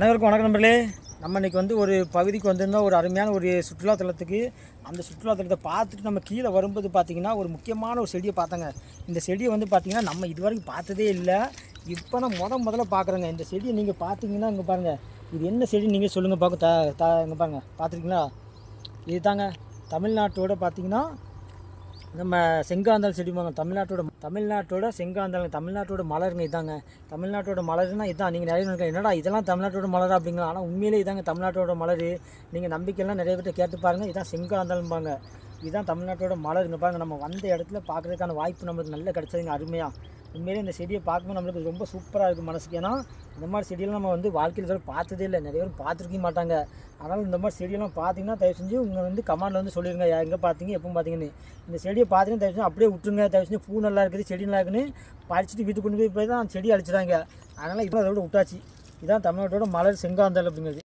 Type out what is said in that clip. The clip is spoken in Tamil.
அனைவருக்கும் வணக்கம் நண்பர்களே. நம்ம இன்றைக்கி வந்து ஒரு பகுதிக்கு வந்திருந்தோம் ஒரு அருமையான ஒரு சுற்றுலாத்தலத்துக்கு அந்த சுற்றுலாத்தலத்தை பார்த்துட்டு நம்ம கீழே வரும்போது பார்த்தீங்கன்னா ஒரு முக்கியமான ஒரு செடியை பார்த்தாங்க. இந்த செடியை வந்து பார்த்தீங்கன்னா நம்ம இது வரைக்கும் பார்த்ததே இல்லை. இப்போ நான் முத முதல்ல பார்க்குறேங்க. இந்த செடியை நீங்கள் பார்த்தீங்கன்னா இங்கே பாருங்கள் இது என்ன செடி நீங்கள் சொல்லுங்கள் பார்க்க த தா இங்கே பாருங்கள் பார்த்துருக்கீங்களா? இது தாங்க தமிழ்நாட்டோட பார்த்திங்கன்னா நம்ம செங்காந்தல் செடிமாங்க தமிழ்நாட்டோட தமிழ்நாட்டோட செங்காந்தல் தமிழ்நாட்டோட மலருங்க இதாங்க. தமிழ்நாட்டோட மலர்னா இதான். நீங்கள் நிறைய என்னடா இதெல்லாம் தமிழ்நாட்டோட மலர் அப்படிங்களா? ஆனால் உண்மையிலே இதாங்க தமிழ்நாட்டோட மலர். நீங்கள் நம்பிக்கையெல்லாம் நிறைய பேர்கிட்ட கேட்டு பாருங்கள் இதான் செங்காந்தல்பாங்க இதுதான் தமிழ்நாட்டோட மலருங்க பாருங்க நம்ம வந்த இடத்துல பார்க்குறதுக்கான வாய்ப்பு நம்மளுக்கு நல்ல கிடச்சதுங்க அருமையாக உண்மையிலே இந்த செடியை பார்க்கும்போது நம்மளுக்கு ரொம்ப சூப்பராக இருக்குது மனசுக்கு. ஏன்னா இந்த மாதிரி செடியெல்லாம் நம்ம வந்து வாழ்க்கையில் இதுவரை பார்த்ததே இல்லை. நிறைய பேர் பார்த்துருக்க மாட்டாங்க. அதனால் இந்த மாதிரி செடியெல்லாம் பார்த்தீங்கன்னா தயவு செஞ்சு உங்கள் வந்து கமாண்டில் வந்து சொல்லிடுங்க எங்கே பார்த்தீங்க எப்போ பார்த்தீங்கன்னு. இந்த செடியை பார்த்தீங்கன்னா தயவு செஞ்சு அப்படியே விட்டுருங்க. தயவு செஞ்சு பூ நல்லா இருக்குது செடி நல்லா இருக்குன்னு பறிச்சுட்டு வீட்டுக்கு கொண்டு போய் போய் தான் செடி அழிச்சிட்டாங்க அதனால் இப்போ அதோட விட்டாச்சு. இதான் தமிழ்நாட்டோட மலர் செங்காந்தல் அப்படிங்கிறது.